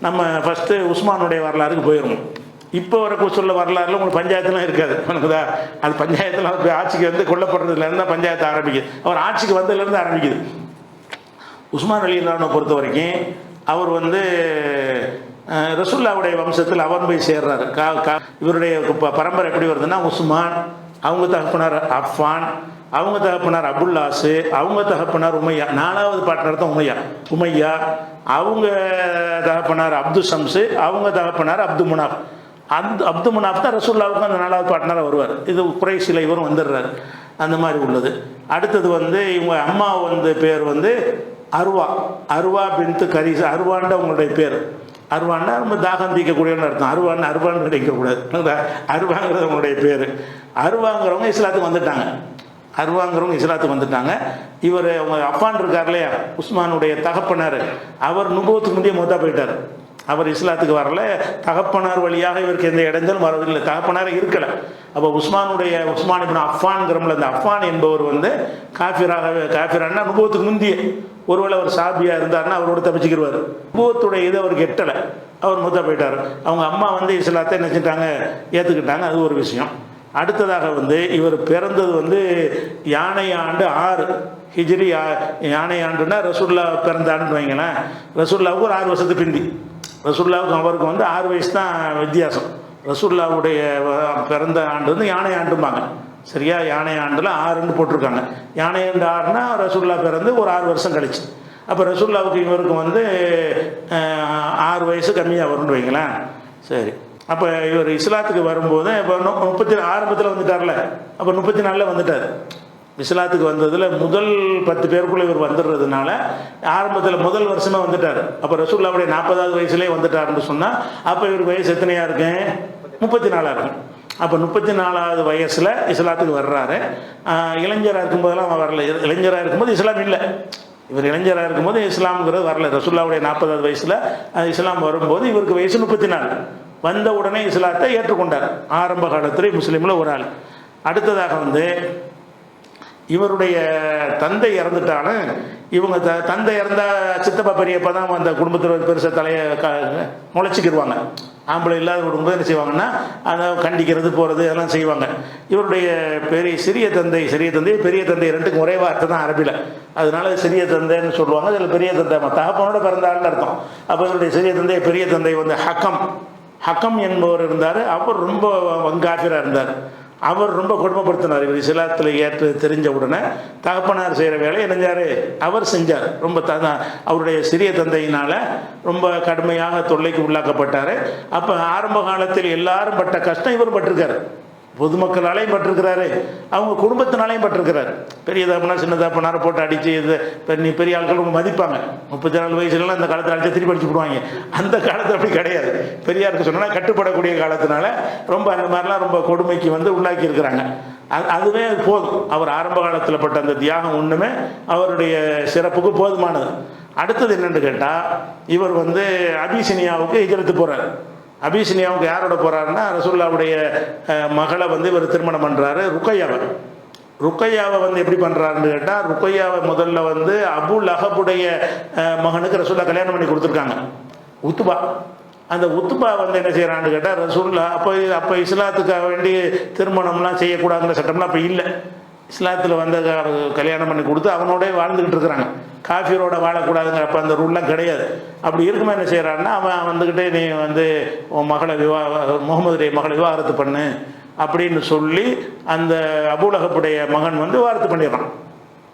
நம்ம ஃபஸ்ட்டு உஸ்மானுடைய வரலாறுக்கு போயிடுவோம் இப்போ வரைக்கும் சொல்ல வரலாறுல உங்களுக்கு பஞ்சாயத்துலாம் இருக்காது. உனக்குதா அது பஞ்சாயத்தில் ஆட்சிக்கு வந்து கொல்லப்படுறதுலேருந்து தான் பஞ்சாயத்து ஆரம்பிக்குது. அவர் ஆட்சிக்கு வந்ததுலேருந்து ஆரம்பிக்குது. உஸ்மான் அலி இல்லானை பொறுத்த வரைக்கும் அவர் வந்து ரசுல்லாவுடைய வம்சத்தில் அவர் போய் சேர்றாரு. கா கா இவருடைய ப- பரம்பரை எப்படி வருதுன்னா உஸ்மான் அவங்க தகப்பனார் அஃபான் அவங்க தகப்பனார் அபுல்லாஸு அவங்க தகப்பனார் உமையா நாலாவது பாட்டினர் தான் உமையா உமையா அவங்க தகப்பனார் அப்து சம்சு அவங்க தகப்பனார் அப்து முனாஃப் அப்து அப்து முனாஃப் தான் ரசூல்லாவுக்கும் அந்த நாலாவது பாட்டினராக வருவார். இது குறைசில இவரும் வந்துடுறாரு. அந்த மாதிரி உள்ளது. அடுத்தது வந்து இவங்க அம்மா வந்து பேர் வந்து அருவா. அருவா பின்த்து கரீஸ் அருவாண்ட உங்களுடைய பேர். அருவான்னா ரொம்ப தாகம் தீர்க்கக்கூடியன்னு அர்த்தம். அருவான்னு அருவான்னு கிடைக்கக்கூடாது அருவாங்கிறது உங்களுடைய பேர். அருவாங்கிறவங்க இஸ்லாத்துக்கு வந்துட்டாங்க. அருவாங்கிறவங்க இஸ்லாத்துக்கு வந்துட்டாங்க. இவர் அவங்க அப்பான் இருக்கார் இல்லையா? உஸ்மானுடைய தகப்பனார். அவர் நுபவத்துக்கு முந்தைய மூத்தா போயிட்டார். அவர் இஸ்லாத்துக்கு வரல. தகப்பனார் வழியாக இவருக்கு எந்த இடைஞ்சலும் வரவில்லை தகப்பனார் இருக்கலை. அப்போ உஸ்மானுடைய உஸ்மான் இப்னு அந்த அஃபான் என்பவர் வந்து காஃபிராகவே காஃபிரான்னா நுபவத்துக்கு முந்திய. ஒருவேளை அவர் சாபியாக இருந்தாருன்னா அவரோட தப்பிச்சுக்கிடுவார் நுபவத்துடைய இது அவருக்கு எட்டலை. அவர் மூத்தா போயிட்டார். அவங்க அம்மா வந்து இஸ்லாத்தை என்ன ஏற்றுக்கிட்டாங்க அது ஒரு விஷயம். அடுத்ததாக வந்து இவர் பிறந்தது வந்து யானை ஆண்டு ஆறு ஹிஜ்ரி யானை ஆண்டுன்னா ரசூல்லா பிறந்த ஆண்டுன்னு வைங்களேன். ரசூல்லாவுக்கு ஒரு ஆறு வருஷத்துக்கு பிந்தி. ரசூல்லாவுக்கும் அவருக்கு வந்து ஆறு வயசு தான் வித்தியாசம். ரசூல்லாவுடைய பிறந்த ஆண்டு வந்து யானை ஆண்டும்பாங்க. சரியா? யானை ஆண்டில் ஆறுன்னு போட்டிருக்காங்க. யானை ஆண்டு ஆறுனா ரசூல்லா பிறந்து ஒரு ஆறு வருஷம் கழிச்சு. அப்போ ரசூல்லாவுக்கு இவருக்கு வந்து ஆறு வயசு கம்மியாக வரும்னு வைங்களேன். சரி. அப்போ இவர் இஸ்லாத்துக்கு வரும்போது இப்போ முப்பத்தி ஆரம்பத்தில் வந்துட்டார்ல அப்போ முப்பத்தி நாலில் வந்துட்டார். இஸ்லாத்துக்கு வந்ததில் முதல் பத்து பேருக்குள்ளே இவர் வந்துடுறதுனால ஆரம்பத்தில் முதல் வருஷமே வந்துட்டார். அப்போ ரசூல்லாவுடைய நாற்பதாவது வயசுலேயே வந்துட்டாருன்னு சொன்னால் அப்போ இவர் வயசு எத்தனையாக இருக்கு? முப்பத்தி நாலாக இருக்கும் அப்போ முப்பத்தி நாலாவது வயசில் இஸ்லாத்துக்கு வர்றாரு. இளைஞராக இருக்கும்போதெல்லாம் அவன் வரல. இளைஞராக இருக்கும்போது இஸ்லாம் இல்லை. இவர் இளைஞராக இருக்கும்போது இஸ்லாம்ங்கிறது வரல. ரசுல்லாவுடைய நாற்பதாவது வயசில் இஸ்லாம் வரும்போது இவருக்கு வயசு முப்பத்தி நாலு. வந்த உடனே இஸ்லாத்தை ஏற்றுக்கொண்டார். ஆரம்ப காலத்தில் முஸ்லீமில் ஒரு ஆள். அடுத்ததாக வந்து இவருடைய தந்தை இறந்துட்டாலும் இவங்க த தந்தை இறந்தா சித்தப்பா பெரியப்பா தான் அந்த குடும்பத்தில் பெருசாக தலையை க முளைச்சிக்கிடுவாங்க ஆம்பளை இல்லாத குடும்பம் என்ன செய்வாங்கன்னா அதை கண்டிக்கிறது போகிறது அதெல்லாம் செய்வாங்க. இவருடைய பெரிய சிறிய தந்தை சிறிய தந்தை பெரிய தந்தை ரெண்டுக்கும் ஒரே வார்த்தை தான் அரபியில் அதனால சிறிய தந்தைன்னு சொல்லுவாங்க அதில் பெரிய தந்தை தகப்பனோட பிறந்தாள்னு அர்த்தம். அப்போ இவருடைய சிறிய தந்தை பெரிய தந்தை வந்து ஹக்கம். ஹக்கம் என்பவர் இருந்தார் அவர் ரொம்ப வங்காஃபிராக இருந்தார். அவர் ரொம்ப கொடுமைப்படுத்தினார் இவர் இஸ்லாத்தில் ஏற்று தெரிஞ்ச உடனே தகப்பனார் செய்கிற வேலை இணைஞ்சார். அவர் செஞ்சார். ரொம்ப த அவருடைய சிறிய தந்தையினால் ரொம்ப கடுமையாக தொல்லைக்கு உள்ளாக்கப்பட்டார். அப்போ ஆரம்ப காலத்தில் எல்லாரும் பட்ட கஷ்டம் இவர் பட்டிருக்கார். பொதுமக்களாலையும் பட்டிருக்கிறாரு அவங்க குடும்பத்தினாலையும் பட்டிருக்கிறாரு பெரிய தப்புனா சின்ன தப்புனார போட்டு அடித்து இது பெரிய பெரிய ஆட்கள் ரொம்ப மதிப்பாங்க. முப்பத்தி நாலு வயசுலலாம் அந்த காலத்தில் அடித்து திருப்பி அடிச்சு போடுவாங்க. அந்த காலத்தில் அப்படி கிடையாது. பெரியாருக்கு சொன்னால் கட்டுப்படக்கூடிய காலத்தினால ரொம்ப அந்த மாதிரிலாம் ரொம்ப கொடுமைக்கு வந்து உள்ளாக்கி இருக்கிறாங்க. அது அதுவே போதும். அவர் ஆரம்ப காலத்தில் பட்ட அந்த தியாகம் ஒன்றுமே அவருடைய சிறப்புக்கு போதுமானது. அடுத்தது என்னென்னு கேட்டால் இவர் வந்து அபிசினியாவுக்கு ஹிஜரத்து போகிறார் அபிசினியாவுக்கு யாரோட போகிறாருன்னா ரசூல்லாவுடைய மகளை வந்து இவர் திருமணம் பண்ணுறாரு ருக்கையாவை. ருக்கையாவை வந்து எப்படி பண்ணுறாருன்னு கேட்டால் ருக்கையாவை முதல்ல வந்து அபு லஹபுடைய மகனுக்கு ரசூல்லா கல்யாணம் பண்ணி கொடுத்துருக்காங்க. உத்துபா. அந்த உத்துபா வந்து என்ன செய்கிறான்னு கேட்டால் ரசூல்லா அப்போ அப்போ இஸ்லாத்துக்காக வேண்டி திருமணம்லாம் செய்யக்கூடாதுங்கிற சட்டம்லாம் அப்போ இல்லை. இஸ்லாத்தில் வந்து கல்யாணம் பண்ணி கொடுத்து அவனோடய வாழ்ந்துக்கிட்டு இருக்கிறாங்க. காஃபியரோட வாழக்கூடாதுங்கிற அப்போ அந்த ரூல்லாம் கிடையாது. அப்படி இருக்குமா என்ன செய்கிறான்னா அவன் வந்துக்கிட்டே நீ வந்து உன் மகளை விவா முகமதுடைய மகளை விவாகரத்து பண்ணு அப்படின்னு சொல்லி அந்த அபூலகப்புடைய மகன் வந்து விவாகரத்து பண்ணிடுறான்.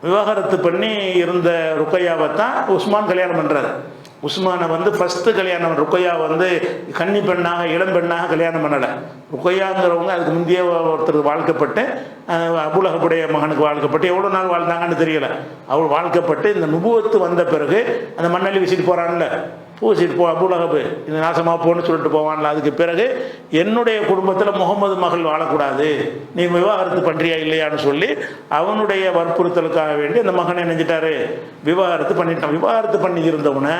விவாகரத்து பண்ணி இருந்த ருக்கையாவை தான் உஸ்மான் கல்யாணம் பண்ணுறாரு உஸ்மானை வந்து ஃபஸ்ட்டு கல்யாணம் ருக்கையா வந்து கன்னி பெண்ணாக இளம் பெண்ணாக கல்யாணம் பண்ணலை. ருக்கையாங்கிறவங்க அதுக்கு முந்தைய ஒருத்தர் வாழ்க்கப்பட்டு அஹ், அபுலகப்புடைய மகனுக்கு வாழ்க்கப்பட்டு எவ்வளோ நாள் வாழ்ந்தாங்கன்னு தெரியல. அவள் வாழ்க்கப்பட்டு இந்த நுபுவத்து வந்த பிறகு அந்த மண்ணள்ளி வீசிட்டு போகிறான்ல பூசிட்டு போ அபுலகபு இது நாசமாக போன்னு சொல்லிட்டு போவான்ல. அதுக்கு பிறகு என்னுடைய குடும்பத்தில் முகமது மகள் வாழக்கூடாது. நீ விவாகரத்து பண்ணுறியா இல்லையான்னு சொல்லி அவனுடைய வற்புறுத்தலுக்காக வேண்டி அந்த மகனை நினைஞ்சிட்டாரு. விவாகரத்து பண்ணிட்டான். விவாகரத்து பண்ணி இருந்தவனை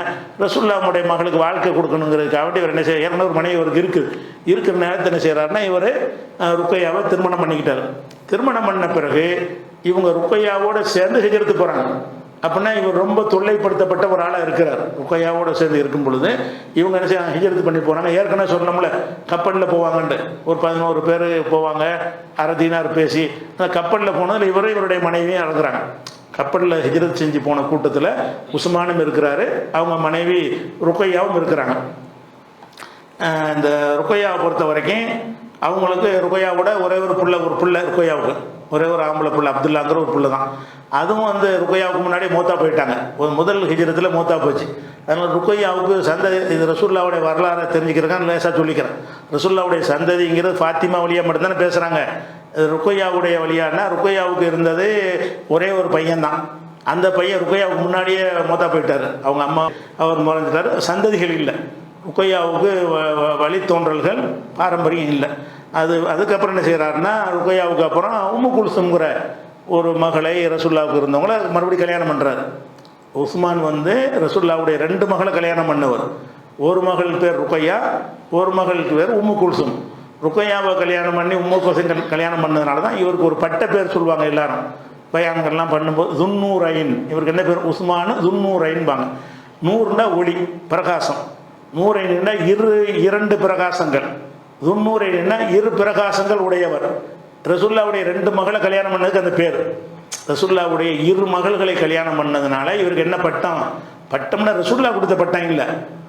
ரசுல்லாவுடைய மகளுக்கு வாழ்க்கை கொடுக்கணுங்கிறதுக்காக வேண்டி இவர் என்ன செய்ய இரநூறு மனைவி இவருக்கு இருக்குது இருக்கிற நேரத்தில் என்ன செய்கிறாருன்னா இவர் ருக்கையாவை திருமணம் பண்ணிக்கிட்டார். திருமணம் பண்ண பிறகு இவங்க ருக்கையாவோட சேர்ந்து ஹெஜரத்து போகிறாங்க அப்படின்னா இவர் ரொம்ப தொல்லைப்படுத்தப்பட்ட ஒரு ஆளாக இருக்கிறார். ருக்கையாவோட சேர்ந்து இருக்கும் பொழுது இவங்க என்ன செய்ய ஹிஜரத்து பண்ணி போகிறாங்க ஏற்கனவே சொன்னோம்ல கப்பலில் போவாங்கன்ட்டு. ஒரு பதினோரு பேர் போவாங்க அரை தீனார் பேசி அந்த கப்பலில் போனதில் இவரும் இவருடைய மனைவியும் இறங்குறாங்க கப்பலில் ஹிஜரத் செஞ்சு போன கூட்டத்தில் உஸ்மானும் இருக்கிறாரு அவங்க மனைவி ருக்கையாவும் இருக்கிறாங்க. இந்த ருக்கையாவை பொறுத்த வரைக்கும் அவங்களுக்கு ருக்கையாவோட ஒரே ஒரு பிள்ளை ஒரு பிள்ளை ருக்கையாவுக்கு ஒரே ஒரு ஆம்பளை பிள்ளை அப்துல்லாங்கிற ஒரு பிள்ளை தான் அதுவும் வந்து ருக்கையாவுக்கு முன்னாடி மூத்தா போயிட்டாங்க. ஒரு முதல் ஹிஜரத்தில் மூத்தா போச்சு. அதனால் ருக்கையாவுக்கு சந்ததி இது ரசூல்லாவுடைய வரலாறை தெரிஞ்சுக்கிறக்கான்னு லேசாக சொல்லிக்கிறேன். ரசூல்லாவுடைய சந்ததிங்கிறது ஃபாத்திமா வழியாக மட்டும்தானே பேசுகிறாங்க ருக்கையாவுடைய வழியானா ருக்கையாவுக்கு இருந்தது ஒரே ஒரு பையன்தான். அந்த பையன் ருக்கையாவுக்கு முன்னாடியே மூத்தா போயிட்டார். அவங்க அம்மா அவர் முறைஞ்சிட்டார். சந்ததிகள் இல்லை. ருக்கையாவுக்கு வ- வழித்தோன்றல்கள் பாரம்பரியம் இல்லை. அது அதுக்கப்புறம் என்ன செய்கிறாருன்னா ருக்கையாவுக்கு அப்புறம் உம்மு குல்சுங்கிற ஒரு மகளை ரசுல்லாவுக்கு இருந்தவங்கள மறுபடியும் கல்யாணம் பண்ணுறாரு உஸ்மான் வந்து ரசுல்லாவுடைய ரெண்டு மகளை கல்யாணம் பண்ணவர். ஒரு மகள் பேர் ருக்கையா ஒரு மகளுக்கு பேர் உம்மு குல்சும். ருக்கையாவை கல்யாணம் பண்ணி உம்மு குல்சும் கல்யாணம் பண்ணதுனால தான் இவருக்கு ஒரு பட்ட பேர் சொல்லுவாங்க எல்லாரும். பயான்கள்லாம் பண்ணும்போது துன்னூர் ஐன் இவருக்கு என்ன பேர்? உஸ்மானு துன்னூர் ஐன்பாங்க நூறுனா ஒளி பிரகாசம். நூறைனா இரு இரண்டு பிரகாசங்கள். துன்னூரைனா இரு பிரகாசங்கள் உடையவர். ரசுல்லாவுடைய ரெண்டு மகளை கல்யாணம் பண்ணதுக்கு அந்த பேர். ரசுல்லாவுடைய இரு மகள்களை கல்யாணம் பண்ணதுனால இவருக்கு என்ன பட்டம்? பட்டம்னா ரசுல்லா கொடுத்த பட்டம் இல்லை.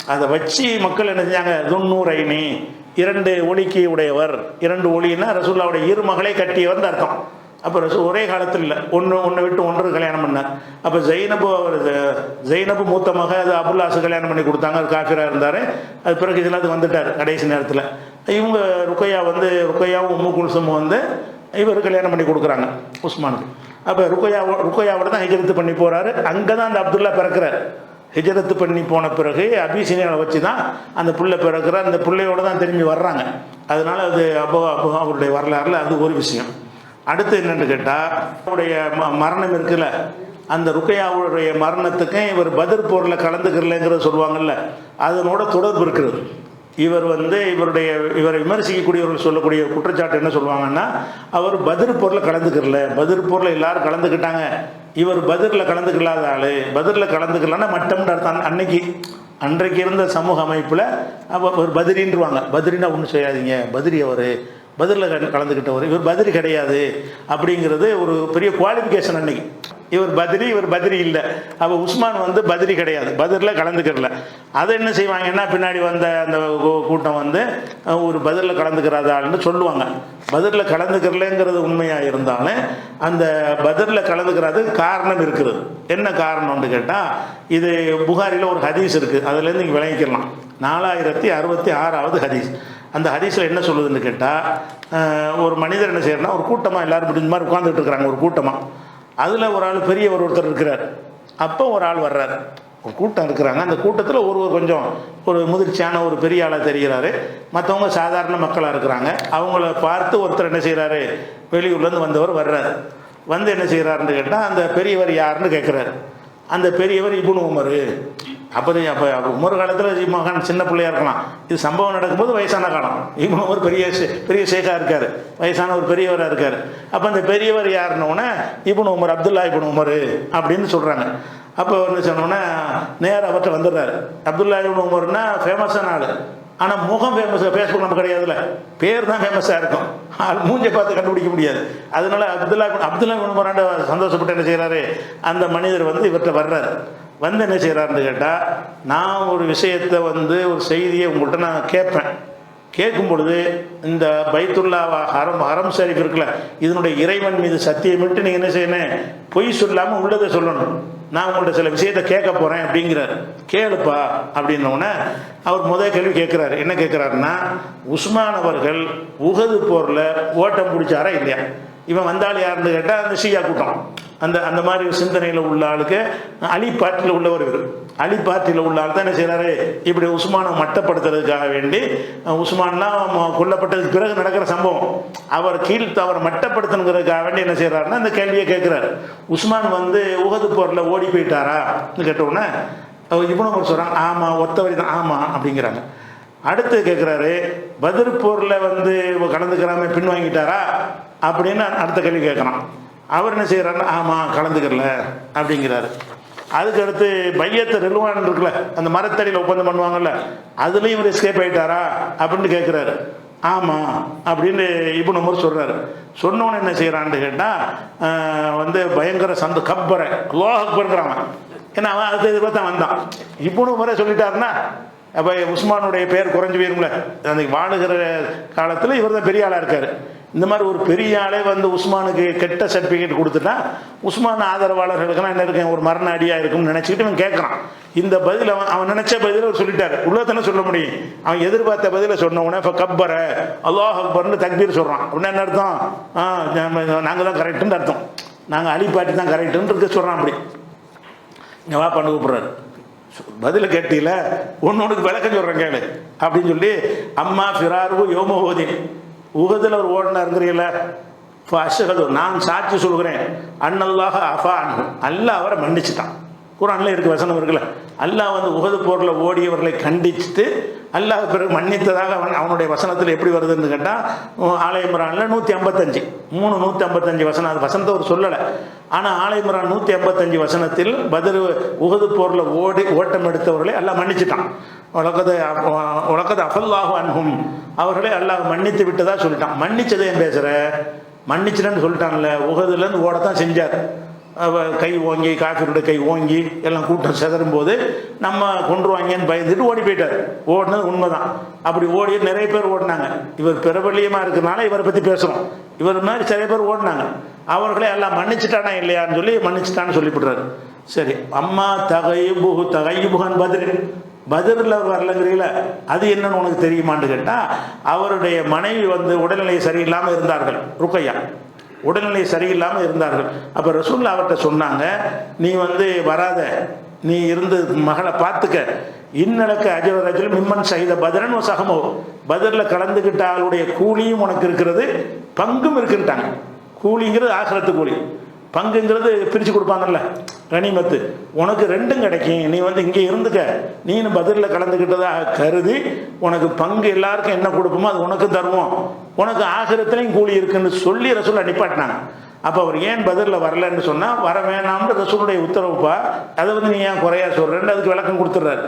அதை வச்சு மக்கள் என்ன செஞ்சாங்க? துன்னூரைனி இரண்டு ஒளிக்கு உடையவர். இரண்டு ஒளின்னா ரசுல்லாவுடைய இரு மகளை கட்டியவர் அர்த்தம். அப்போ ரசூ ஒரே காலத்தில் இல்லை. ஒன்று ஒன்று விட்டு ஒன்று கல்யாணம் பண்ணார் அப்போ ஜெயினபு அவர் ஜெயினபு மூத்த மக அது அபுல்லாசு கல்யாணம் பண்ணி கொடுத்தாங்க. அது காஃபிராக இருந்தார். அது பிறகு இதில் அது வந்துட்டார் கடைசி நேரத்தில். இவங்க ருக்கையா வந்து ருக்கையாவும் உம்மு குல்சும் வந்து இவர் கல்யாணம் பண்ணி கொடுக்குறாங்க உஸ்மானுக்கு. அப்போ ருக்கையா ருக்கையாவோட தான் ஹிஜரத்து பண்ணி போகிறாரு அங்கே தான் அந்த அப்துல்லா பிறக்கிறார். ஹிஜரத்து பண்ணி போன பிறகு அபிசீனியாவை வச்சு தான் அந்த புள்ள பிறக்கிற அந்த பிள்ளையோட தான் திரும்பி வர்றாங்க. அதனால அது அப்போ அப்போ அவருடைய வரலாறுல அது ஒரு விஷயம். அடுத்து என்னன்னு கேட்டால் அவருடைய ம மரணம் இருக்குல்ல அந்த ருக்கையாவுடைய மரணத்துக்கும் இவர் பதிர் போரில் கலந்துக்கிறலங்கிறத சொல்லுவாங்கல்ல அதனோட தொடர்பு இருக்கிறது. இவர் வந்து இவருடைய இவரை விமர்சிக்கக்கூடியவர்கள் சொல்லக்கூடிய குற்றச்சாட்டு என்ன சொல்லுவாங்கன்னா அவர் பதிர் போரில் கலந்துக்கிறல பதிர் போரில் எல்லாரும் கலந்துக்கிட்டாங்க. இவர் பதிரில் கலந்துக்கலாத ஆள் பதிரில் கலந்துக்கலன்னா மட்டம்னு அர்த்தம். அன்னைக்கு அன்றைக்கு இருந்த சமூக அமைப்பில் அவர் ஒரு பதிரின்றுவாங்க பதிரினா ஒன்றும் செய்யாதீங்க பதிரி அவர். பதிரில் கலந்துக்கிட்டவர் இவர் பதிரி கிடையாது அப்படிங்கிறது ஒரு பெரிய குவாலிஃபிகேஷன் அன்னைக்கு. இவர் பதிரி இவர் பதிரி இல்லை. அப்போ உஸ்மான் வந்து பதிரி கிடையாது. பதிரில் கலந்துக்கிறல. அதை என்ன செய்வாங்கன்னா பின்னாடி வந்த அந்த கூ- கூட்டம் வந்து ஒரு பதிரில் கலந்துக்கிறாதான்னு சொல்லுவாங்க. பதிரில் கலந்துக்கிறலங்கிறது உண்மையாக இருந்தாலும் அந்த பதிரில் கலந்துக்கிறது காரணம் இருக்குது என்ன காரணம்னு கேட்டால் இது புகாரில் ஒரு ஹதீஸ் இருக்குது அதுலேருந்து நீங்கள் விளங்கிக்கலாம். நாலாயிரத்தி அறுபத்தி ஆறாவது ஹதீஸ். அந்த ஹதீஸில் என்ன சொல்லுதுன்னு கேட்டால் ஒரு மனிதர் என்ன செய்யறனா ஒரு கூட்டமாக எல்லாரும் முடிஞ்ச மாதிரி உட்காந்துட்டு இருக்கிறாங்க ஒரு கூட்டமாக அதில் ஒரு ஆள் பெரியவர் ஒருத்தர் இருக்கிறார். அப்போ ஒரு ஆள் வர்றாரு. ஒரு கூட்டம் இருக்கிறாங்க. அந்த கூட்டத்தில் ஒருவர் ஒரு கொஞ்சம் ஒரு முதிர்ச்சியான ஒரு பெரிய ஆளாக தெரிகிறாரு. மற்றவங்க சாதாரண மக்களாக இருக்கிறாங்க. அவங்கள பார்த்து ஒருத்தர் என்ன செய்கிறாரு வெளியூர்லேருந்து வந்தவர் வர்றாரு. வந்து என்ன செய்கிறாருன்னு கேட்டால் அந்த பெரியவர் யாருன்னு கேட்குறாரு அந்த பெரியவர் இபுன் உமர். அப்போ அப்போ இன்னொரு காலத்தில் மகன் சின்ன பிள்ளையா இருக்கலாம். இது சம்பவம் நடக்கும்போது வயசான காலம். இவங்க ஒரு பெரிய ஷே- பெரிய ஷேக்காக இருக்கார். வயசான ஒரு பெரியவராக இருக்கார். அப்போ அந்த பெரியவர் யாருன்னொன்னே Ibn Umar Abdullah Ibn Umar அப்படின்னு சொல்கிறாங்க அப்போ என்ன சொன்னோன்னே நேராக அவர்கிட்ட வந்துடுறாரு. அப்துல்லா இபுன் உமர்னா ஃபேமஸான ஆள். ஆனால் முகம் ஃபேமஸ் ஃபேஸ்புக் நம்ம கிடையாதுல்ல. பேர் தான் ஃபேமஸாக இருக்கும். ஆள் மூஞ்சை பார்த்து கண்டுபிடிக்க முடியாது. அதனால அப்துல்லா இப்னு- அப்துல்லா குணமராண்ட சந்தோஷப்பட்டு என்ன செய்கிறாரு அந்த மனிதர் வந்து இவர்கிட்ட வர்றாரு. வந்து என்ன செய்கிறாருன்னு கேட்டால் நான் ஒரு விஷயத்தை வந்து ஒரு செய்தியை உங்கள்கிட்ட நான் கேட்பேன். கேட்கும் பொழுது இந்த பைத்துல்லா ஹரம் ஹரம் ஷரீஃப் இருக்குல்ல இதனுடைய இறைவன் மீது சத்தியமிட்டு நீங்கள் என்ன செய்யணும்? பொய் சொல்லாமல் உள்ளதை சொல்லணும். நான் உங்கள்கிட்ட சில விஷயத்தை கேட்க போகிறேன் அப்படிங்கிறார். கேளுப்பா அப்படின்னோடனே அவர் முதல் கேள்வி கேட்குறாரு. என்ன கேட்குறாருன்னா உஸ்மான் அவர்கள் உகது போரில் ஓட்டம் பிடிச்சாரா இல்லையா? இவன் வந்தாள் யாருன்னு கேட்டால் அந்த ஷியா கூட்டம். அந்த அந்த மாதிரி சிந்தனையில் உள்ள ஆளுக்கு அலி பார்ட்டியில் உள்ளவர் இவர். அலி பார்ட்டியில் உள்ள ஆள் தான் என்ன செய்கிறாரு இப்படி உஸ்மானை மட்டப்படுத்துறதுக்காக வேண்டி உஸ்மான்லாம் கொல்லப்பட்டதுக்கு பிறகு நடக்கிற சம்பவம். அவர் கீழ் அவரை மட்டப்படுத்தணுங்கிறதுக்காக வேண்டி என்ன செய்கிறாருன்னா இந்த கேள்வியை கேட்குறாரு. உஸ்மான் வந்து உகது போரில் ஓடி போயிட்டாரான்னு கேட்டவுடனே இவனும் சொல்கிறான் ஆமாம் ஒத்தவரி தான். ஆமாம் அப்படிங்கிறாங்க. அடுத்து கேட்குறாரு பதிர் போரில் வந்து கலந்துக்கிறாம பின் வாங்கிட்டாரா அப்படின்னு அடுத்த கேள்வி கேட்குறான். அவர் என்ன செய்கிறாருன்னா ஆமாம் கலந்துக்கல அப்படிங்கிறாரு. அதுக்கு அடுத்து பையத்தை ரிலுவான் இருக்குல்ல அந்த மரத்தடியில் ஒப்பந்தம் பண்ணுவாங்கல்ல அதுலேயும் இவர் எஸ்கேப் ஆயிட்டாரா அப்படின்னு கேட்குறாரு ஆமாம் அப்படின்னு இப்போ நம்ம சொல்கிறாரு சொன்னவன என்ன செய்கிறான்னு கேட்டால் வந்து பயங்கர சந்த கப்பரை லோக அக்பருங்கிறான் ஏன்னா அவன் அடுத்த எதிர்பார்த்து வந்தான். இப்போ முறை சொல்லிட்டாருன்னா அப்போ உஸ்மானுடைய பேர் குறைஞ்சு போயிரும்ல. அந்த வாழுகிற காலத்தில் இவர் தான் பெரிய ஆளாக இருக்கார். இந்த மாதிரி ஒரு பெரிய ஆளே வந்து உஸ்மானுக்கு கெட்ட சர்டிஃபிகேட் கொடுத்துட்டா உஸ்மான் ஆதரவாளர்களுக்கெல்லாம் என்ன இருக்கேன் ஒரு மரண அடியாக இருக்கும்னு நினச்சிக்கிட்டு இவன் கேட்குறான் இந்த பதில் அவன் அவன் நினச்ச பதில் அவர் சொல்லிட்டார். உள்ளதானே சொல்ல முடியும். அவன் எதிர்பார்த்த பதிலை சொன்ன உடனே இப்போ கப்பரை அல்லாஹ் அக்பர்னு தக்பீர் சொல்கிறான் அப்படின்னா என்ன அர்த்தம்? ஆ நாங்கள் தான் கரெக்டுன்னு அர்த்தம். நாங்கள் அழிப்பாட்டி தான் கரெக்டுன்னு இருக்க சொல்கிறான் அப்படி. இங்கே வா பண்ண கூப்பிட்றாரு. பதில கேட்டீல ஒன்னொன்னுக்கு விளக்கம் சொல்கிறேன் கேளு அப்படின்னு சொல்லி அம்மா ஃபிராரு யோமோதின் உகதில் அவர் ஓடினாருங்கிறீங்கள அஷகது நான் சாட்சி சொல்கிறேன். அண்ணல்லாக அஃபான் அல்ல அவரை மன்னிச்சுட்டான். குரானில் இருக்கு வசனம் இருக்குல்ல. அல்லாஹ் வந்து உகது போரில் ஓடியவர்களை கண்டிச்சுட்டு அல்லாஹ் பிறகு மன்னித்ததாக அவன் அவனுடைய வசனத்தில் எப்படி வருதுன்னு கேட்டால் ஆலயமுரானில் நூற்றி ஐம்பத்தஞ்சு. மூணு நூற்றி ஐம்பத்தஞ்சு வசனம். அது வசனத்தை அவர் சொல்லலை. ஆனால் ஆலயமுரான் நூற்றி ஐம்பத்தஞ்சு வசனத்தில் பதில் உகது போரில் ஓடி ஓட்டம் எடுத்தவர்களை அல்லாஹ் மன்னிச்சுட்டான். உலகது உலகது அஃபல்லாஹு அன்ஹும். அவர்களை அல்லாஹ் மன்னித்து விட்டதாக சொல்லிட்டான். மன்னிச்சதே பேசுகிற மன்னிச்சிட்டேன்னு சொல்லிட்டான்ல. உகதுலேருந்து ஓடத்தான் செஞ்சார். கை ஓங்கி காஃபிரோட கை ஓங்கி எல்லாம் கூட்டம் செதறும் போது நம்ம கொண்டுருவாங்கன்னு பயந்துட்டு ஓடி போயிட்டார். ஓடினது உண்மைதான். அப்படி ஓடி நிறைய பேர் ஓடினாங்க. இவர் பிரபலியமாக இருக்கிறனால இவரை பற்றி பேசுகிறோம் இவர் மாதிரி நிறைய பேர் ஓடினாங்க. அவர்களே எல்லாம் மன்னிச்சிட்டானா இல்லையான்னு சொல்லி மன்னிச்சிட்டான்னு சொல்லிவிடுறாரு. சரி அம்மா தகையுபுகு தகையுபுகன் பதில். பதிலில் அவர் வரலங்கிறீங்கள அது என்னன்னு உனக்கு தெரியுமான்னு கேட்டால் அவருடைய மனைவி வந்து உடல்நிலை சரியில்லாமல் இருந்தார்கள். ருக்கையா. உடல்நிலை சரியில்லாமல் இருந்தார்கள். அப்போ ரசூல்லா அவர்கிட்ட சொன்னாங்க நீ வந்து வராத. நீ இருந்து மகளை பார்த்துக்க. இன்னலக்க அஜர மிம்மன் சகித பதரன் சகமோ பதிரில் கலந்துக்கிட்ட ஆளுடைய கூலியும் உனக்கு இருக்கிறது பங்கும் இருக்குன்ட்டாங்க. கூலிங்கிறது ஆகிறத்து கூலி. பங்குங்கிறது பிரித்து கொடுப்பாங்கல்ல கனிமத்து. உனக்கு ரெண்டும் கிடைக்கும். நீ வந்து இங்கே இருந்துக்க. நீனு பதிலில் கலந்துக்கிட்டதாக கருதி உனக்கு பங்கு எல்லாருக்கும் என்ன கொடுப்போமோ அது உனக்கு தருவோம். உனக்கு ஆகிரத்துலையும் கூலி இருக்குன்னு சொல்லி ரசூலை நிப்பாட்டினாங்க. அப்போ அவர் ஏன் பதிலில் வரலன்னு சொன்னால் வர வேணாம்னு ரசூலுடைய உத்தரவுப்பா. அதை வந்து நீ ஏன் குறையா சொல்கிறேன்னு அதுக்கு விளக்கம் கொடுத்துட்றாரு.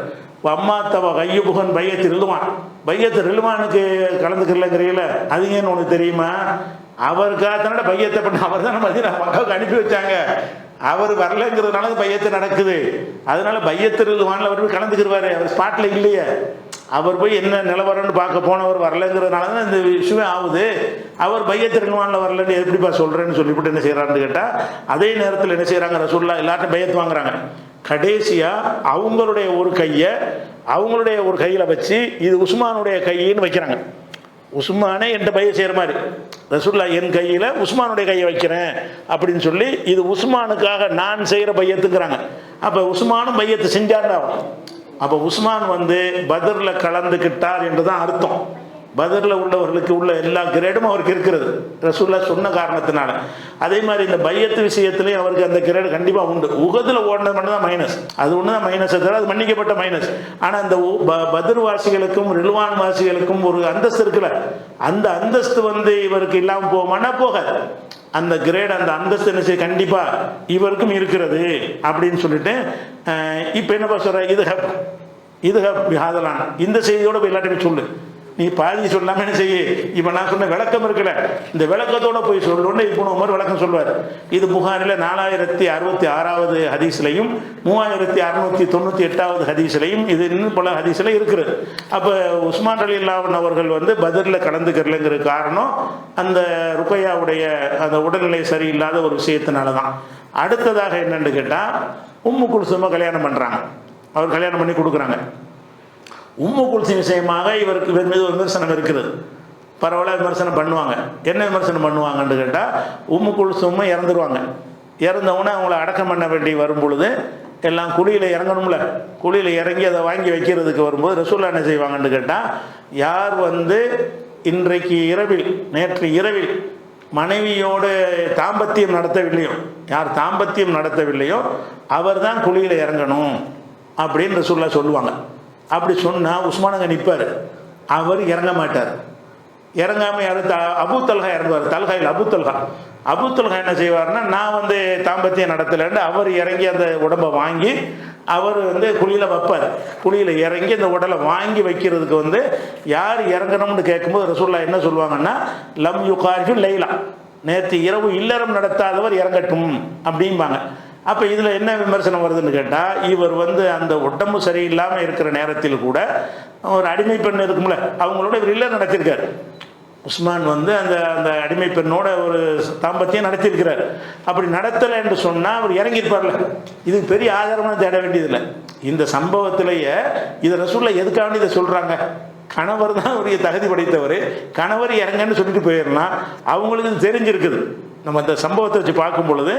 அம்மா தவ கையுபுகன் பையத்து ரிலுவான் பையத்து ரிலுவானுக்கு கலந்துக்கலங்கிறீங்கள அது ஏன்னு உனக்கு தெரியுமா? அவருக்காக பையத்தை பண்ண அவர் தானே மதினா மக்காவுக்கு அனுப்பி வச்சாங்க. அவர் வரலங்கிறதுனால பையத்து நடக்குது. அதனால பையத்து வானில் அவர் போய் கலந்துக்கிடுவாரு அவர் ஸ்பாட்டில் இல்லையே. அவர் போய் என்ன நிலவரம்னு பார்க்க போனவர் வரலங்கிறதுனால தான் இந்த விஷயமே ஆகுது. அவர் பையத்து வானில் வரலன்னு எப்படிப்பா சொல்கிறேன்னு சொல்லிவிட்டு என்ன செய்கிறான்னு கேட்டால் அதே நேரத்தில் என்ன செய்கிறாங்க ரசூல்லா எல்லார்ட்டும் பையத்து வாங்குறாங்க. கடைசியாக அவங்களுடைய ஒரு கையை அவங்களுடைய ஒரு கையில் வச்சு இது உஸ்மானுடைய கையின்னு வைக்கிறாங்க. உஸ்மானே என் பைய செய்கிற மாதிரி. ரசுல்லா என் கையில் உஸ்மானுடைய கையை வைக்கிறேன் அப்படின்னு சொல்லி இது உஸ்மானுக்காக நான் செய்கிற பையத்துங்கிறாங்க. அப்போ உஸ்மானும் பையத்தை செஞ்சார்னா அப்போ உஸ்மான் வந்து பதரில் கலந்துக்கிட்டார் என்று தான் அர்த்தம். பதரில் உள்ளவர்களுக்கு உள்ள எல்லா கிரேடும் அவருக்கு இருக்கிறது. ரசூல்லா சொன்ன காரணத்தினால. அதே மாதிரி இந்த பையத்து விஷயத்துலேயும் அவருக்கு அந்த கிரேடு கண்டிப்பாக உண்டு. உகதில் ஓடினது மட்டும் தான் மைனஸ் அது ஒன்று தான் மைனஸ் தவிர அது மன்னிக்கப்பட்ட மைனஸ் ஆனால் இந்த பதர் வாசிகளுக்கும் ரில்வான் வாசிகளுக்கும் ஒரு அந்தஸ்து இருக்குல்ல. அந்த அந்தஸ்து வந்து இவருக்கு இல்லாமல் போகுமானா போகாது. அந்த கிரேட் அந்த அந்தஸ்து என்ன செய்ய கண்டிப்பாக இவருக்கும் இருக்கிறது அப்படின்னு சொல்லிட்டு இப்போ என்னப்பா சொல்கிற இது ஹப் இது ஹப் ஹாதலான் இந்த செய்தியோட போய் எல்லாத்தையும் சொல்லு. நீ பாதி சொல்லாம என்ன செய்ய? இப்போ நான் சொன்ன விளக்கம் இருக்கல இந்த விளக்கத்தோட போய் சொல்லணும்னு இப்போ உமர் விளக்கம் சொல்வார் இது புகாரில் நாலாயிரத்தி அறுபத்தி ஆறாவது ஹதீஸ்லையும் மூவாயிரத்தி அறுநூத்தி தொண்ணூற்றி எட்டாவது ஹதீஸ்லையும் இது இன்னும் பல ஹதீஸில் இருக்குது. அப்போ உஸ்மான் அலி இல்லாவன் அவர்கள் வந்து பதிலில் கலந்துக்கிறலங்கிற காரணம் அந்த ருக்கையாவுடைய அந்த உடல்நிலை சரியில்லாத ஒரு விஷயத்தினால தான் அடுத்ததாக என்னன்னு கேட்டால் உம்மு குல்சுமா கல்யாணம் பண்ணுறாங்க அவர் கல்யாணம் பண்ணி கொடுக்குறாங்க. உம்மு குல்சி விஷயமாக இவருக்கு இவர் மீது ஒரு விமர்சனம் இருக்குது பரவாயில்ல விமர்சனம் பண்ணுவாங்க. என்ன விமர்சனம் பண்ணுவாங்கன்னு கேட்டால் உம்மு குல்சும் இறந்துருவாங்க. இறந்தவுடனே அவங்கள அடக்கம் பண்ண வேண்டி வரும் பொழுது எல்லாம் குழியில் இறங்கணும்ல. குழியில் இறங்கி அதை வாங்கி வைக்கிறதுக்கு வரும்போது ரசூல்லா என்ன செய்வாங்கன்னு கேட்டால் யார் வந்து இன்றைக்கு இரவில் நேற்று இரவில் மனைவியோடு தாம்பத்தியம் நடத்தவில்லையோ யார் தாம்பத்தியம் நடத்தவில்லையோ அவர் தான் குழியில் இறங்கணும் அப்படின்னு ரசூல்லா சொல்லுவாங்க. அப்படி சொன்னால் உஸ்மானங்க நிற்பார் அவர் இறங்க மாட்டார். இறங்காமல் யாரும் த அபு தல்கா இறங்குவார். தல்காயில் அபு தல்கா அபுத்துல்கா என்ன செய்வார்னா நான் வந்து தாம்பத்தியம் நடத்தலைன்னு அவர் இறங்கி அந்த உடம்பை வாங்கி அவர் வந்து குழியில் வைப்பார். குழியில் இறங்கி அந்த உடலை வாங்கி வைக்கிறதுக்கு வந்து யார் இறங்கணும்னு கேட்கும்போது ரசூல்லா என்ன சொல்லுவாங்கன்னா லம் யுகாரிஃபு லைலா நேற்று இரவு இல்லறம் நடத்தாதவர் இறங்கட்டும் அப்படிம்பாங்க. அப்போ இதில் என்ன விமர்சனம் வருதுன்னு கேட்டால் இவர் வந்து அந்த உடம்பு சரியில்லாமல் இருக்கிற நேரத்தில் கூட ஒரு அடிமை பெண் இருக்கும்ல அவங்களோட இவர் இல்லை நடத்தியிருக்காரு உஸ்மான் வந்து அந்த அந்த அடிமை பெண்ணோட ஒரு தாம்பத்தியம் நடத்தியிருக்கிறார் அப்படி நடத்தலை என்று சொன்னால் அவர் இறங்கியிருப்பார்ல இது பெரிய ஆதாரமாக தேட வேண்டியதில்லை. இந்த சம்பவத்திலேயே இதை ரசூலில் எதுக்காக இதை சொல்கிறாங்க கணவர் தான் அவருடைய தகுதி படைத்தவர். கணவர் இறங்கன்னு சொல்லிட்டு போயிடலாம். அவங்களுக்கு தெரிஞ்சிருக்குது. நம்ம இந்த சம்பவத்தை வச்சு பார்க்கும் பொழுது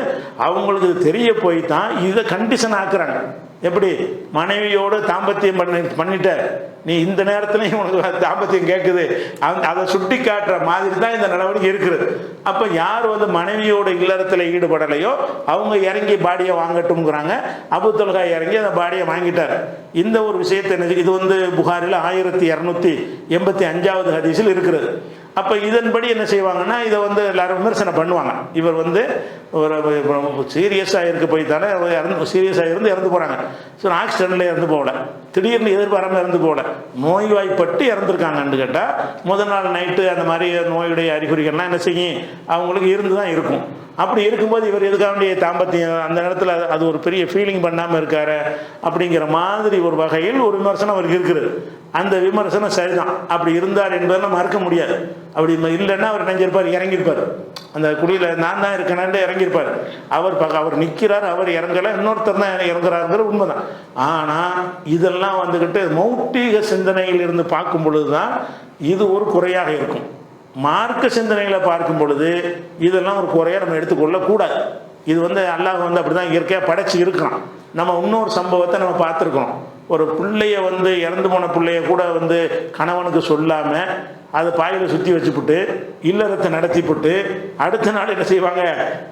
அவங்களுக்கு தெரிய போய் தான் இதை கண்டிஷன் ஆக்குறாங்க. எப்படி? மனைவியோடு தாம்பத்தியம் பண்ணி பண்ணிட்ட நீ இந்த நேரத்துலையும் உனக்கு தாம்பத்தியம் கேட்குது அதை சுட்டி காட்டுற மாதிரி தான் இந்த நடவடிக்கை இருக்குது. அப்போ யார் வந்து மனைவியோட இல்லறத்தில் ஈடுபடலையோ அவங்க இறங்கி பாடியை வாங்கட்டும்ங்கிறாங்க. அபுத்தொல்கா இறங்கி அந்த பாடியை வாங்கிட்டார். இந்த ஒரு விஷயத்தை இது வந்து புகாரில் ஆயிரத்தி இரநூத்தி எண்பத்தி அஞ்சாவது ஹதீஸில் இருக்கிறது அப்போ இதன்படி என்ன செய்வாங்கன்னா இதை வந்து எல்லாரும் விமர்சனம் பண்ணுவாங்க. இவர் வந்து ஒரு சீரியஸாக இருக்க போய் தானே அவர் இறந்து சீரியஸாக இருந்து இறந்து போகிறாங்க ஸோ ஆக்சிடென்ட்ல இறந்து போகல. திடீர்னு எதிர்பாராமல் இறந்து போகல. நோய்வாய்ப்பட்டு இறந்துருக்காங்கன்னு கேட்டால் முதல் நாள் நைட்டு அந்த மாதிரி நோயுடைய அறிகுறிகள்லாம் என்ன செய்யும்? அவங்களுக்கு இருந்து தான் இருக்கும். அப்படி இருக்கும்போது இவர் எதுக்காக வேண்டிய தாம்பத்தியம் அந்த நேரத்தில் அது- அது ஒரு பெரிய ஃபீலிங் பண்ணாமல் இருக்காரு அப்படிங்கிற மாதிரி ஒரு வகையில் ஒரு விமர்சனம் அவருக்கு இருக்குது. அந்த விமர்சனம் சரிதான். அப்படி இருந்தார் என்பதெல்லாம் மறுக்க முடியாது. அப்படி இல்லைன்னா அவர் நினைஞ்சிருப்பார் இறங்கியிருப்பார். அந்த குடியில் நான் தான் இருக்கேனான்ட்டு இறங்கியிருப்பார். அவர் பக்க அவர் நிற்கிறார் அவர் இறங்கலை இன்னொருத்தர் தான் இறங்குறாருங்கிற உண்மைதான். ஆனால் இதெல்லாம் வந்துக்கிட்டு மௌட்டிக சிந்தனையில் இருந்து பார்க்கும் பொழுது தான் இது ஒரு குறையாக இருக்கும். மார்க்க சிந்தனைகளை பார்க்கும் பொழுது இதெல்லாம் ஒரு குறையாக நம்ம எடுத்துக்கொள்ளக்கூடாது இது வந்து அல்லாஹ் வந்து அப்படி தான் இயற்கையாக படைச்சி இருக்கிறான் நம்ம இன்னொரு சம்பவத்தை நம்ம பார்த்துருக்கோம். ஒரு பிள்ளைய வந்து இறந்து போன பிள்ளைய கூட வந்து கணவனுக்கு சொல்லாமல் அதை பாயில் சுற்றி வச்சுப்புட்டு இல்லறத்தை நடத்திப்புட்டு அடுத்த நாள் என்ன செய்வாங்க?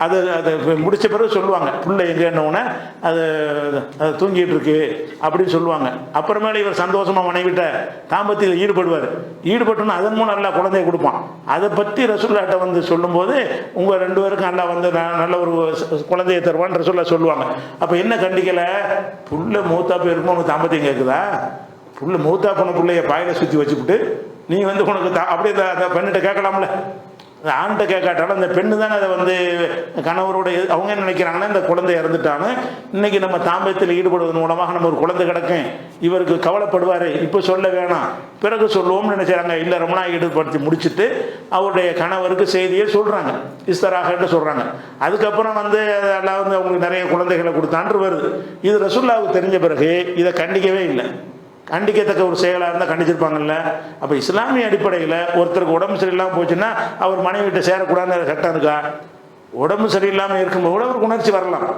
அது அதை முடிச்ச பிறகு சொல்லுவாங்க. பிள்ளை எங்கன்னொன்னே அது அது தூங்கிட்டு இருக்கு அப்படின்னு சொல்லுவாங்க. அப்புறமேல இவர் சந்தோஷமா மனைவிட்ட தாம்பத்தியில் ஈடுபடுவார். ஈடுபட்டுன்னு அதன் மூலம் நல்லா குழந்தைய கொடுப்பான். அதை பற்றி ரசூல்லாட்ட வந்து சொல்லும்போது உங்கள் ரெண்டு பேருக்கும் நல்லா வந்து நல்ல ஒரு குழந்தைய தருவான்னு ரசூல்லா சொல்லுவாங்க. அப்போ என்ன கண்டிக்கலை? புள்ள மூத்தா போயிருக்கும் தாம்பத்தியம் கேட்குதா புள்ள மூத்தா போன பிள்ளைய பாயில சுற்றி வச்சுப்புட்டு நீ வந்து உனக்கு தா- அப்படியே அந்த- பெண்ணிட்ட கேட்கலாம்ல? அந்த ஆண்கிட்ட கேட்காட்டாலும் அந்த பெண்ணு தானே அதை வந்து கணவரோட அவங்க என்ன நினைக்கிறாங்கன்னா இந்த குழந்தை இறந்துட்டான்னு இன்னைக்கு நம்ம தாம்பத்தியத்தில் ஈடுபடுவதன் மூலமாக நம்ம ஒரு குழந்தை கிடக்கும் இவருக்கு கவலைப்படுவார். இப்போ சொல்ல வேணாம். பிறகு சொல்லுவோம்னு நினைச்சாங்க. இல்லை ரொம்ப நாள் ஈடுபடுத்தி முடிச்சுட்டு அவருடைய கணவருக்கு செய்தியை சொல்கிறாங்க இஸ்தராகன்னு சொல்கிறாங்க அதுக்கப்புறம் வந்து அதெல்லாம் வந்து அவங்களுக்கு நிறைய குழந்தைகளை கொடுத்தான்று வருது. இது ரசுல்லாவுக்கு தெரிஞ்ச பிறகு இதை கண்டிக்கவே இல்லை. கண்டிக்கத்தக்க ஒரு செயலாக இருந்தால் கண்டிச்சிருப்பாங்கல்ல. அப்போ இஸ்லாமிய அடிப்படையில் ஒருத்தருக்கு உடம்பு சரியில்லாமல் போச்சுன்னா அவர் மனைவிட்ட சேரக்கூடாதுன்னு சட்டம் இருக்கா? உடம்பு சரியில்லாமல் இருக்கும்போது கூட அவருக்கு உணர்ச்சி வரலாம்.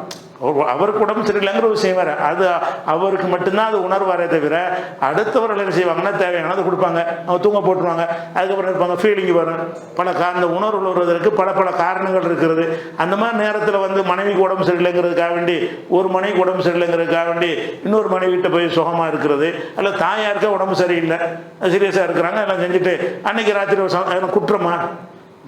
அவருக்கு உடம்பு சரியில்லைங்கிற ஒரு விஷயம் வேறு. அது அவருக்கு மட்டும்தான் அது உணர்வாரே தவிர அடுத்தவர்கள் என்ன செய்வாங்கன்னா தேவையானதை கொடுப்பாங்க. அவங்க தூங்க போட்டுருவாங்க. அதுக்கப்புறம் இருப்பாங்க ஃபீலிங் வரும். பல அந்த உணர்வு வருவதற்கு பல பல காரணங்கள் இருக்கிறது. அந்த மாதிரி நேரத்தில் வந்து மனைவிக்கு உடம்பு சரியில்லைங்கிறதுக்காக வேண்டி ஒரு மனைவிக்கு உடம்பு சரியில்லைங்கிறதுக்காக வேண்டி இன்னொரு மனைவிட்ட போய் சுகமாக இருக்கிறது. அல்ல தாயாருக்கே உடம்பு சரியில்லை. சீரியஸாக இருக்கிறாங்க எல்லாம் செஞ்சுட்டு அன்னைக்கு ராத்திரி குற்றமா?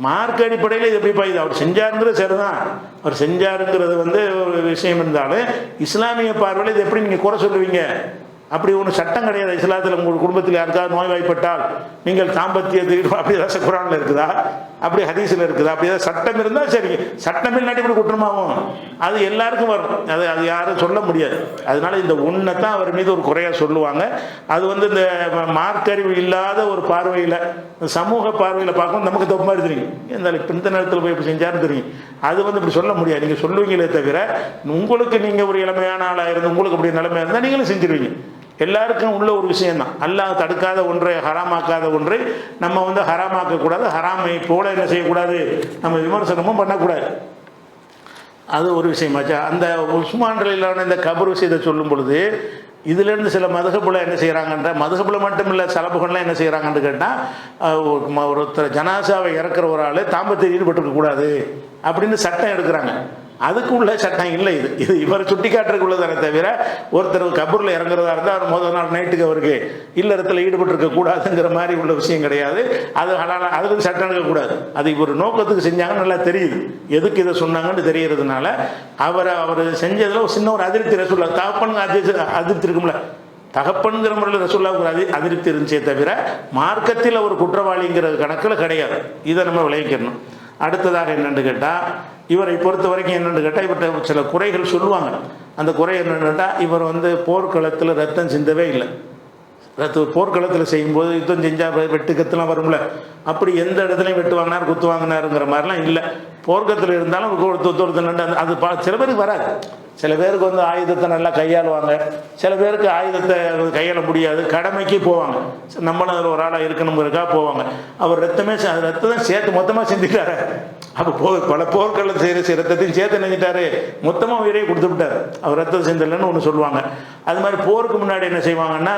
மார்க் அடிப்படையில் இது எப்படிப்பா இது அவர் செஞ்சாருங்கிறது சரிதான். அவர் செஞ்சாருங்கிறது வந்து ஒரு விஷயம் இருந்தாலும் இஸ்லாமிய பார்வையில் இது எப்படி நீங்கள் குறை சொல்லுவீங்க? அப்படி ஒன்று சட்டம் கிடையாது. இஸ்லாத்தில் உங்கள் குடும்பத்தில் யாருக்காவது நோய்வாய்ப்பட்டால் நீங்கள் தாம்பத்தியத்தை அப்படி ஏதாவது குரானில் இருக்குதா? அப்படி ஹதீஸில் இருக்குதா? அப்படி ஏதாவது சட்டம் இருந்தால் சரி. சட்டம் நடைபெற இப்படி குற்றமாகும். அது எல்லாருக்கும் வரும். அது அது யாரும் சொல்ல முடியாது. அதனால இந்த ஒன்றை தான் அவர் மீது ஒரு குறையாக சொல்லுவாங்க. அது வந்து இந்த மார்க்கறிவு இல்லாத ஒரு பார்வையில் சமூக பார்வையில் பார்க்கும் நமக்கு தப்பு மாதிரி தெரியும். இந்த இப்போ இந்த நேரத்தில் போய் இப்படி செஞ்சாருன்னு தெரியும். அது வந்து இப்படி சொல்ல முடியாது. நீங்கள் சொல்லுவீங்களே தவிர உங்களுக்கு நீங்கள் ஒரு இளமையான ஆளாக இருந்து உங்களுக்கு அப்படி நிலைமையாக இருந்தால் நீங்களும் செஞ்சிருவீங்க. எல்லாருக்கும் உள்ள ஒரு விஷயம்தான். அல்லாஹ் தடுக்காத ஒன்றை ஹராமாக்காத ஒன்றை நம்ம வந்து ஹராமாக்க கூடாது ஹராமை போல என்ன செய்யக்கூடாது? நம்ம விமர்சனமும் பண்ணக்கூடாது. அது ஒரு விஷயமாச்சா அந்த உஸ்மான் ரலிலான இந்த கபர் விஷயத்தை சொல்லும் பொழுது இதுலேருந்து சில மதுகப்புல என்ன செய்கிறாங்கன்ற மதுகப்புல மட்டும் இல்லை சலப்புகள்லாம் என்ன செய்கிறாங்கன்னு கேட்டால் ஒருத்தர் ஜனாசாவை இறக்குற ஒரு ஆள் தாம்பத்தில் ஈடுபட்டுருக்கக்கூடாது அப்படின்னு சட்டம் எடுக்கிறாங்க. அதுக்கு உள்ள சட்டம் இல்லை இது. இது இவர் சுட்டி காட்டுறதுக்குள்ளதானே தவிர ஒருத்தர் கபூரில் இறங்குறதா இருந்தால் அவர் முதல் நாள் நைட்டுக்கு அவருக்கு இல்லறத்தில் ஈடுபட்டிருக்க கூடாதுங்கிற மாதிரி உள்ள விஷயம் கிடையாது. அது ஹலால அதுக்கு சட்டம் எடுக்கக்கூடாது அது ஒரு நோக்கத்துக்கு செஞ்சாங்கன்னு நல்லா தெரியுது. எதுக்கு இதை சொன்னாங்கன்னு தெரியறதுனால அவரை அவர் செஞ்சதில் ஒரு சின்ன ஒரு அதிருப்தி ரசூல்லா தகப்பன் அதிர்ச்சி அதிருப்தி இருக்கும்ல. தகப்பன்கிற முறையில் ரசூல்லாவுக்கு அதி அதிருப்தி இருந்துச்சே தவிர மார்க்கத்தில் ஒரு குற்றவாளிங்கிற கணக்கில் கிடையாது. இதை நம்ம விளைவிக்கணும். அடுத்ததாக என்னென்னு கேட்டால் இவரை பொறுத்த வரைக்கும் என்னென்னு கேட்டால் இவர்கிட்ட சில குறைகள் சொல்லுவாங்க. அந்த குறை என்னென்னு கேட்டால் இவர் வந்து போர்க்களத்தில் ரத்தம் சிந்தவே இல்லை. ரத்த போர்க்களத்தில் செய்யும்போது யுத்தம் செஞ்சால் வெட்டு கத்துலாம் வரும்ல. அப்படி எந்த இடத்துலையும் வெட்டு வாங்கினார் குத்து வாங்கினாருங்கிற மாதிரிலாம் இல்லை. போர்க்களத்தில் இருந்தாலும் ஒருத்தர் நின்று அந்த அது சில பேருக்கு வராது. சில பேருக்கு வந்து ஆயுதத்தை நல்லா கையாளுவாங்க. சில பேருக்கு ஆயுதத்தை கையாள முடியாது. கடமைக்கு போவாங்க. நம்மளும் அதில் ஒரு ஆளாக இருக்கணுங்கிறக்கா போவாங்க. அவர் ரத்தமே அது ரத்தம் சேர்த்து மொத்தமாக செஞ்சுட்டாரு அப்போ போ பல போர்க்களில் செய்கிற ரத்தத்தையும் சேர்த்து நினைஞ்சிட்டாரு மொத்தமாக உயிரை கொடுத்து விட்டார். அவர் ரத்தம் செஞ்சிடலன்னு ஒன்று சொல்லுவாங்க. அது மாதிரி போருக்கு முன்னாடி என்ன செய்வாங்கன்னா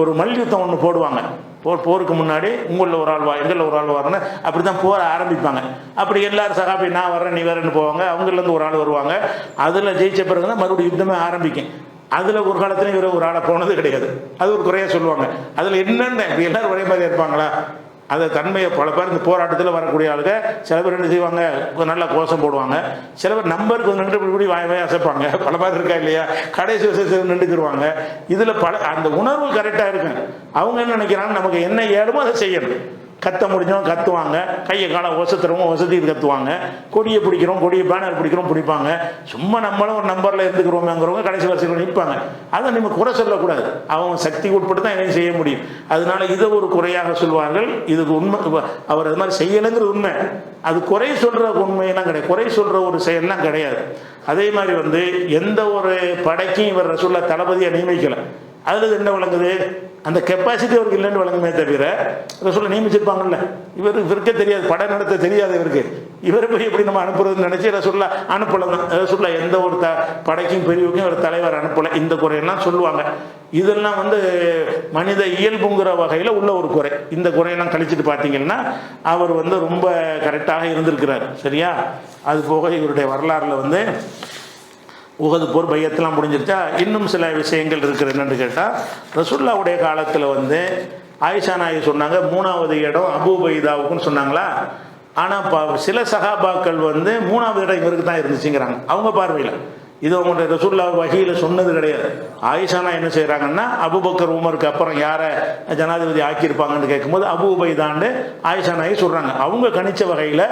ஒரு மல்யுத்தம் ஒன்று போடுவாங்க. போர் போருக்கு முன்னாடி உங்களில் ஒரு ஆள் வா எங்களில் ஒரு ஆள் வரணும் அப்படி தான் போர ஆரம்பிப்பாங்க. அப்படி எல்லாரும் சகாபி நான் வரேன் நீ வரேன்னு போவாங்க. அவங்கலேருந்து ஒரு ஆள் வருவாங்க. அதில் ஜெயிச்ச பிறகு தான் மறுபடியும் யுத்தமே ஆரம்பிக்கும். அதில் ஒரு காலத்துல இவர் ஒரு ஆளை போனது கிடையாது. அது ஒரு குறையாக சொல்லுவாங்க. அதில் என்னென்ன இப்படி எல்லாரும் ஒரே மாதிரி இருப்பாங்களா? அதை தன்மையை பல பேர் இந்த போராட்டத்தில் வரக்கூடிய ஆளுங்க சில பேர் என்ன செய்வாங்க நல்ல நல்லா கோஷம் போடுவாங்க. சில பேர் நம்பருக்கு வந்து நின்று இப்படி வாய் வாய் அசைப்பாங்க. பல பேர் இருக்கா இல்லையா? கடைசி விஷயத்தில் நின்றுக்குருவாங்க இதில் பல அந்த உணர்வு கரெக்டாக இருக்கும். அவங்க என்ன நினைக்கிறாங்க? நமக்கு என்ன ஏழுமோ அதை செய்யணும். கத்த முடிஞ்சவங்க கத்துவாங்க. கையை காலை ஒசத்துறவங்க வசதியில் கத்துவாங்க. கொடியை பிடிக்கிறோம் கொடியை பேனர் பிடிக்கிறோம் பிடிப்பாங்க. சும்மா நம்மளும் ஒரு நம்பரில் இருந்துக்கிறோமேங்கிறவங்க கடைசி வருஷத்தில் நிற்பாங்க அதை நம்ம குறை சொல்லக்கூடாது. அவங்க சக்தி உட்பட்டு தான் எதையும் செய்ய முடியும். அதனால இதை ஒரு குறையாக சொல்வார்கள். இதுக்கு உண்மை. அவர் அது மாதிரி செய்யலைங்கிறது உண்மை. அது குறை சொல்கிற உண்மையெல்லாம் கிடையாது. குறை சொல்கிற ஒரு செயல்லாம் கிடையாது. அதே மாதிரி வந்து எந்த ஒரு படைக்கும் இவர் ரசூல்லா தளபதியை நியமிக்கலை. அதில் என்ன விளங்குது? அந்த கெப்பாசிட்டி அவருக்கு இல்லைன்னு வழங்குமே தவிர ரசூலை நியமிச்சிருப்பாங்கல்ல. இவர் இவருக்கே தெரியாது படம் நடத்த தெரியாது இவருக்கு. இவரை போய் எப்படி நம்ம அனுப்புறதுன்னு நினச்சி ரசூல்லா அனுப்பலை. தான் ரசூல்லா எந்த ஒரு த படைக்கும் பிரிவுக்கும் ஒரு தலைவர் அனுப்பலை. இந்த குறையெல்லாம் சொல்லுவாங்க. இதெல்லாம் வந்து மனித இயல்புங்கிற வகையில் உள்ள ஒரு குறை. இந்த குறையெல்லாம் கழிச்சிட்டு பார்த்தீங்கன்னா அவர் வந்து ரொம்ப கரெக்டாக இருந்திருக்கிறார். சரியா? அது போக இவருடைய வரலாறுல வந்து உகது போர் பையத்தெல்லாம் முடிஞ்சிருச்சா இன்னும் சில விஷயங்கள் இருக்குது. என்னென்னு கேட்டால் ரசுல்லாவுடைய காலத்தில் வந்து ஆயிஷா நாயகி சொன்னாங்க மூணாவது இடம் அபு பைதாவுக்குன்னு சொன்னாங்களா? ஆனால் ப சில சகாபாக்கள் வந்து மூணாவது இடம் இவருக்கு தான் இருந்துச்சுங்கிறாங்க. அவங்க பார்வையில். இது அவங்களுடைய ரசூல்லா வகையில் சொன்னது கிடையாது. ஆயிஷானா என்ன செய்கிறாங்கன்னா அபுபக்கர் உமருக்கு அப்புறம் யாரை ஜனாதிபதி ஆக்கியிருப்பாங்கன்னு கேட்கும்போது அபு உபைதாண்டு ஆயிஷா சொல்கிறாங்க அவங்க கணிச்ச வகையில்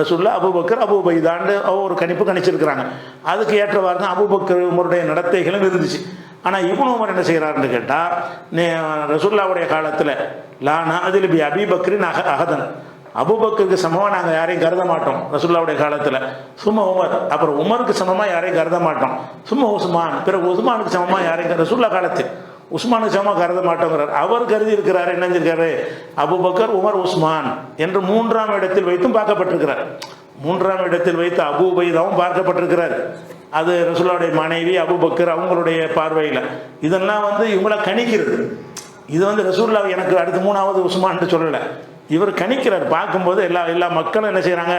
ரசூல்லா அபுபக்கர் அபு உபைதாண்டு ஒரு கணிப்பு கணிச்சிருக்கிறாங்க. அதுக்கு ஏற்றவாறு தான் அபுபக்கர் உமருடைய நடத்தைகளும் இருந்துச்சு. ஆனால் இவனு உமர் என்ன செய்கிறாருன்னு கேட்டால் ரசூல்லாவுடைய காலத்தில் லானா அதில் பி அபிபக்ரின் அக அகதன் அபுபக்கருக்கு சமமாக நாங்கள் யாரையும் கருத மாட்டோம் ரசுல்லாவுடைய காலத்தில். சும்மா உமர் அப்புறம் உமருக்கு சமமாக யாரையும் கருத மாட்டோம். சும்மா உஸ்மான் பிறகு உஸ்மானுக்கு சமமாக யாரையும் ரசுல்லா காலத்து. காலத்தில் உஸ்மானுக்கு சமமாக கருத மாட்டோங்கிறார். அவர் கருதி இருக்கிறார் என்ன செஞ்சிருக்காரு அபுபக்கர் உமர் உஸ்மான் என்று மூன்றாம் இடத்தில் வைத்தும் பார்க்கப்பட்டிருக்கிறார். மூன்றாம் இடத்தில் வைத்து அபுபைதாவும் பார்க்கப்பட்டிருக்கிறார். அது ரசுல்லாவுடைய மனைவி அபுபக்கர் அவங்களுடைய பார்வையில். இதெல்லாம் வந்து இவங்கள கணிக்கிறது. இது வந்து ரசூல்லா எனக்கு அடுத்து மூணாவது உஸ்மான்ட்டு சொல்லலை. இவர் கணிக்கிறார் பார்க்கும்போது எல்லா எல்லா மக்களும் என்ன செய்கிறாங்க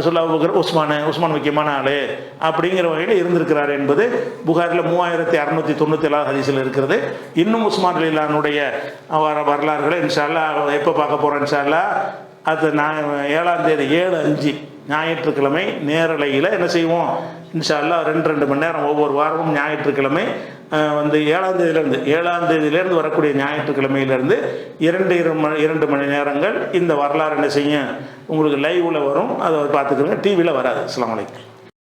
சொல்ல உஸ்மான் உஸ்மான் முக்கியமான ஆள் அப்படிங்கிற வகையில் இருந்திருக்கிறார் என்பது புகாரில் மூவாயிரத்தி அறநூற்றி தொண்ணூற்றி ஏழாவது ஹதீஸில் இருக்கிறது. இன்னும் உஸ்மான் லீலானுடைய வர வரலாறுகளை இன்ஷால்லா எப்போ பார்க்க போகிறோம் இன்ஷால்லா அது நான் ஏழாம் தேதி ஏழு அஞ்சு ஞாயிற்றுக்கிழமை நேரலையில் என்ன செய்வோம்? இன்ஷா அல்லாஹ் ரெண்டு ரெண்டு மணி நேரம் ஒவ்வொரு வாரமும் ஞாயிற்றுக்கிழமை வந்து ஏழாம் தேதியிலேருந்து ஏழாம் தேதியிலேருந்து வரக்கூடிய ஞாயிற்றுக்கிழமையிலேருந்து இரண்டு இரு மணி இரண்டு மணி நேரங்கள் இந்த வரலாறு என்ன செய்யும்? உங்களுக்கு லைவில் வரும். அதை பார்த்துக்கிறோங்க டிவியில் வராது. அஸ்ஸலாமு